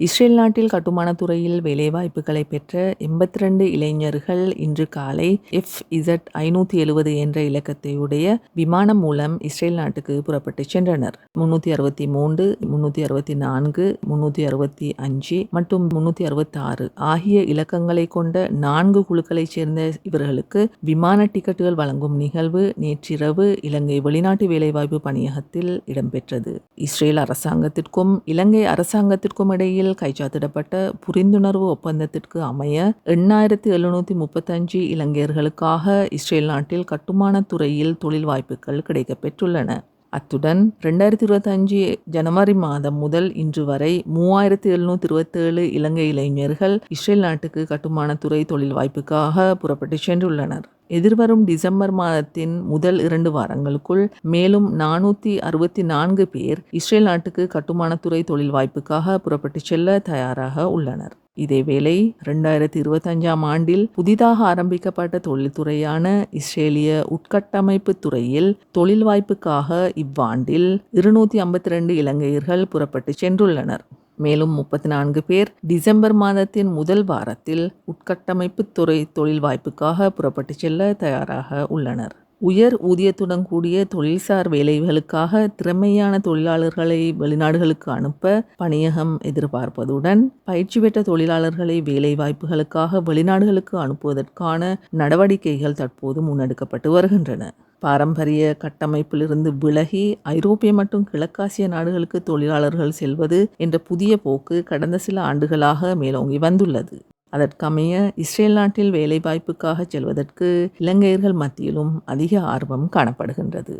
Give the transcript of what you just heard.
Israel நாட்டில் கட்டுமானத் துறையில் வேலைவாய்ப்புகளை பெற்ற எண்பத்தி ரெண்டு இளைஞர்கள் இன்று காலை எஃப் இசட் ஐநூற்றி எழுபது என்ற இலக்கத்தையுடைய விமானம் மூலம் இஸ்ரேல் நாட்டுக்கு புறப்பட்டு சென்றனர். முன்னூற்றி அறுபத்தி மூன்று முன்னூற்றி அறுபத்தி நான்கு முன்னூற்றி அறுபத்தி அஞ்சு மற்றும் முன்னூற்றி அறுபத்தி ஆறு ஆகிய இலக்கங்களை கொண்ட நான்கு குழுக்களைச் சேர்ந்த இவர்களுக்கு விமான டிக்கெட்டுகள் வழங்கும் நிகழ்வு நேற்றிரவு இலங்கை வெளிநாட்டு வேலைவாய்ப்பு பணியகத்தில் இடம்பெற்றது. இஸ்ரேல் அரசாங்கத்திற்கும் இலங்கை அரசாங்கத்திற்கும் இடையில் கைச்சாத்திடப்பட்ட புரிந்துணர்வு ஒப்பந்தத்திற்கு அமைய எண்ணாயிரத்தி எழுநூற்றி முப்பத்தஞ்சு இலங்கையர்களுக்காக இஸ்ரேல் நாட்டில் கட்டுமான துறையில் தொழில் வாய்ப்புகள் கிடைக்கப்பெற்றுள்ளன. அத்துடன் ரெண்டாயிரத்தி இருபத்தஞ்சு ஜனவரி மாதம் முதல் இன்று வரை மூவாயிரத்தி எழுநூற்றி இருபத்தேழு இலங்கை இளைஞர்கள் இஸ்ரேல் நாட்டுக்கு கட்டுமானத்துறை தொழில் வாய்ப்புக்காக புறப்பட்டு சென்றுள்ளனர். எதிர்வரும் டிசம்பர் மாதத்தின் முதல் இரண்டு வாரங்களுக்குள் மேலும் நானூற்றி அறுபத்தி நான்கு பேர் இஸ்ரேல் நாட்டுக்கு கட்டுமானத்துறை தொழில் வாய்ப்புக்காக புறப்பட்டு செல்ல தயாராக உள்ளனர். இதேவேளை ரெண்டாயிரத்தி இருபத்தஞ்சாம் ஆண்டில் புதிதாக ஆரம்பிக்கப்பட்ட தொழில்துறையான இஸ்ரேலிய உட்கட்டமைப்பு துறையில் தொழில் வாய்ப்புக்காக இவ்வாண்டில் இருநூற்றி ஐம்பத்தி ரெண்டு இலங்கையர்கள் புறப்பட்டு சென்றுள்ளனர். மேலும் முப்பத்தி நான்கு பேர் டிசம்பர் மாதத்தின் முதல் வாரத்தில் உட்கட்டமைப்பு துறை தொழில் வாய்ப்புக்காக புறப்பட்டு செல்ல தயாராக உள்ளனர். உயர் ஊதியத்துடன் கூடிய தொழில்சார் வேலைகளுக்காக திறமையான தொழிலாளர்களை வெளிநாடுகளுக்கு அனுப்ப பணியகம் எதிர்பார்ப்பதுடன் பயிற்சி பெற்ற தொழிலாளர்களை வேலை வாய்ப்புகளுக்காக வெளிநாடுகளுக்கு அனுப்புவதற்கான நடவடிக்கைகள் தற்போது முன்னெடுக்கப்பட்டு வருகின்றன. பாரம்பரிய கட்டமைப்பிலிருந்து விலகி ஐரோப்பிய மற்றும் கிழக்காசிய நாடுகளுக்கு தொழிலாளர்கள் செல்வது என்ற புதிய போக்கு கடந்த சில ஆண்டுகளாக மேலோங்கி வந்துள்ளது. அதற்கமைய இஸ்ரேல் நாட்டில் வேலைவாய்ப்புக்காக செல்வதற்கு இலங்கையர்கள் மத்தியிலும் அதிக ஆர்வம் காணப்படுகின்றது.